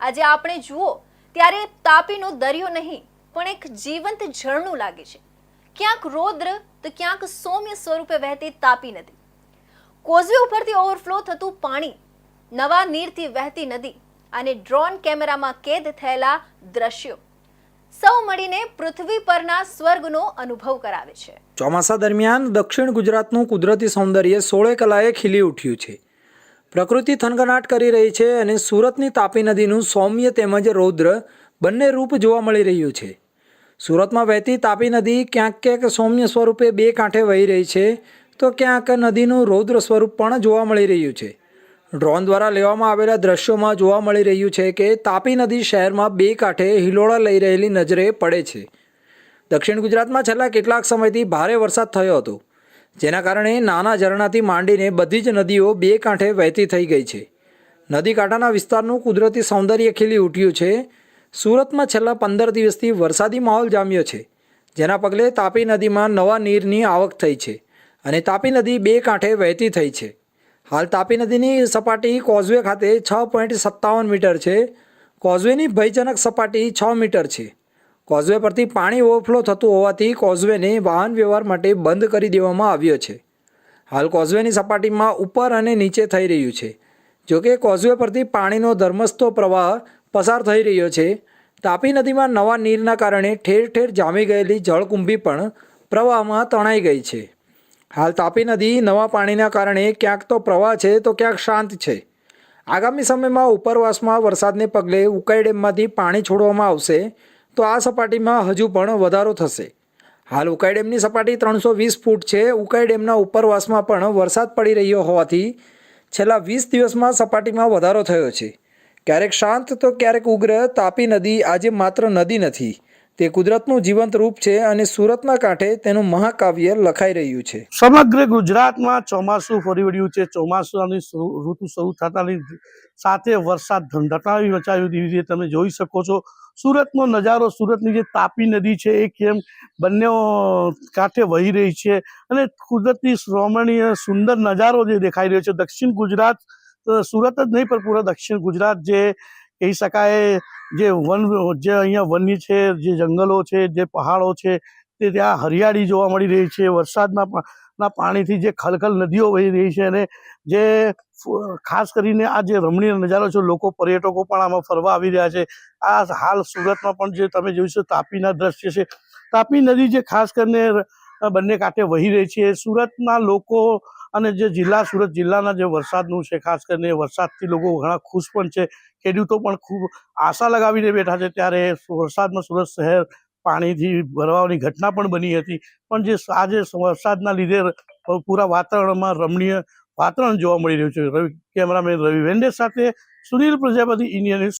આજે આપણે જુઓ, ત્યારે તાપીનો દરિયો નહીં, પણ એક જીવંત ઝરણું લાગે છે. ક્યાંક રૌદ્ર તો ક્યાંક સૌમ્ય સ્વરૂપે વહેતી તાપી નદી. કોઝવે ઉપરથી ઓવરફ્લો થતું પાણી, નવા નીરથી વહેતી નદી અને ડ્રોન કેમેરામાં કેદ થયેલા દ્રશ્યો સૌ મળીને પૃથ્વી પરના સ્વર્ગનો અનુભવ કરાવે છે. ચોમાસા દરમિયાન દક્ષિણ ગુજરાતનું કુદરતી સૌંદર્ય સોળે કલાએ ખીલી ઉઠ્યું છે. પ્રકૃતિ થનગનાટ કરી રહી છે અને સુરતની તાપી નદીનું સૌમ્ય તેમજ રૌદ્ર બંને રૂપ જોવા મળી રહ્યું છે. સુરતમાં વહેતી તાપી નદી ક્યાંક ક્યાંક સૌમ્ય સ્વરૂપે બે કાંઠે વહી રહી છે, તો ક્યાંક નદીનું રૌદ્ર સ્વરૂપ પણ જોવા મળી રહ્યું છે. ડ્રોન દ્વારા લેવામાં આવેલા દ્રશ્યોમાં જોવા મળી રહ્યું છે કે તાપી નદી શહેરમાં બે કાંઠે હિલોળા લઈ રહેલી નજરે પડે છે. દક્ષિણ ગુજરાતમાં છેલ્લા કેટલાક સમયથી ભારે વરસાદ થયો હતો. જેના કારણે નાના ઝરણાથી માંડીને બધી જ નદીઓ બે કાંઠે વહેતી થઈ ગઈ છે. નદી કાંઠાના વિસ્તારનું કુદરતી સૌંદર્ય ખીલી ઉઠ્યું છે. સુરતમાં છેલ્લા પંદર દિવસથી વરસાદી માહોલ જામ્યો છે, જેના પગલે તાપી નદીમાં નવા નીરની આવક થઈ છે અને તાપી નદી બે કાંઠે વહેતી થઈ છે. હાલ તાપી નદીની સપાટી કોઝવે ખાતે છ પોઈન્ટ સત્તાવન મીટર છે. કોઝવેની ભયજનક સપાટી છ મીટર છે. કોઝવે પરથી પાણી ઓવરફ્લો થતું હોવાથી કોઝવેને વાહન વ્યવહાર માટે બંધ કરી દેવામાં આવ્યો છે. હાલ કોઝવેની સપાટીમાં ઉપર અને નીચે થઈ રહ્યું છે. જોકે કોઝવે પરથી પાણીનો ધર્મસ્તો પ્રવાહ પસાર થઈ રહ્યો છે. તાપી નદીમાં નવા નીરના કારણે ઠેર ઠેર જામી ગયેલી જળકુંભી પણ પ્રવાહમાં તણાઈ ગઈ છે. હાલ તાપી નદી નવા પાણીના કારણે ક્યાંક તો પ્રવાહ છે તો ક્યાંક શાંત છે. આગામી સમયમાં ઉપરવાસમાં વરસાદને પગલે ઉકાઈ ડેમમાંથી પાણી છોડવામાં આવશે. તો આ સપાટીમાં હજુ પણ વધારો થશે. હાલ ઉકાઈ ડેમની સપાટી ત્રણસો વીસ ફૂટ છે. ઉકાઈ ડેમના ઉપરવાસમાં પણ વરસાદ પડી રહ્યો હોવાથી છેલ્લા વીસ દિવસમાં સપાટીમાં વધારો થયો છે. ક્યારેક શાંત તો ક્યારેક ઉગ્ર તાપી નદી આજે માત્ર નદી નથી. તે કુદરતનું જીવંત રૂપ છે અને સુરતના કાંઠે તેનું મહાકાવ્ય લખાઈ રહ્યું છે. સમગ્ર ગુજરાતમાં ચોમાસું ફરી વળ્યું છે. ચોમાસાની ઋતુ શરૂ થતાની સાથે વરસાદ ધંધટાવી વચાવી દીધી રીતે તમે જોઈ શકો છો. સુરતનો નજારો, સુરતની જે તાપી નદી છે, એ કેમ બંને કાંઠે વહી રહી છે અને કુદરતી રમણીય સુંદર નજારો જે દેખાઈ રહ્યો છે. દક્ષિણ ગુજરાત સુરત જ નહીં પણ પૂરા દક્ષિણ ગુજરાત જે કહી શકાય જે વન, જે અહીંયા વન્ય છે, જે જંગલો છે, જે પહાડો છે, તે ત્યાં હરિયાળી જોવા મળી રહી છે. વરસાદના ના પાણીથી જે ખલખલ નદીઓ વહી રહી છે અને જે ખાસ કરીને આ જે રમણીય નજારો છે, લોકો પર્યટકો પણ આમાં ફરવા આવી રહ્યા છે. આ હાલ સુરતમાં પણ જે તમે જોયું છે, તાપીના દ્રશ્ય છે. તાપી નદી જે ખાસ કરીને બંને કાંઠે વહી રહી છે. સુરતના લોકો અને જે જિલ્લા સુરત જિલ્લાના જે વરસાદનું છે, ખાસ કરીને વરસાદથી લોકો ઘણા ખુશ પણ છે. ખેડૂતો પણ ખૂબ આશા લગાવીને બેઠા છે. ત્યારે વરસાદમાં સુરત શહેર પાણીથી ભરવાની ઘટના પણ બની હતી. પણ જે આજે વરસાદના લીધે પૂરા વાતાવરણમાં રમણીય વાતાવરણ જોવા મળી રહ્યું છે. રવિ, કેમેરામેન રવિ વેન્ડે સાથે સુનિલ પ્રજાપતિ ઇન્ડિયન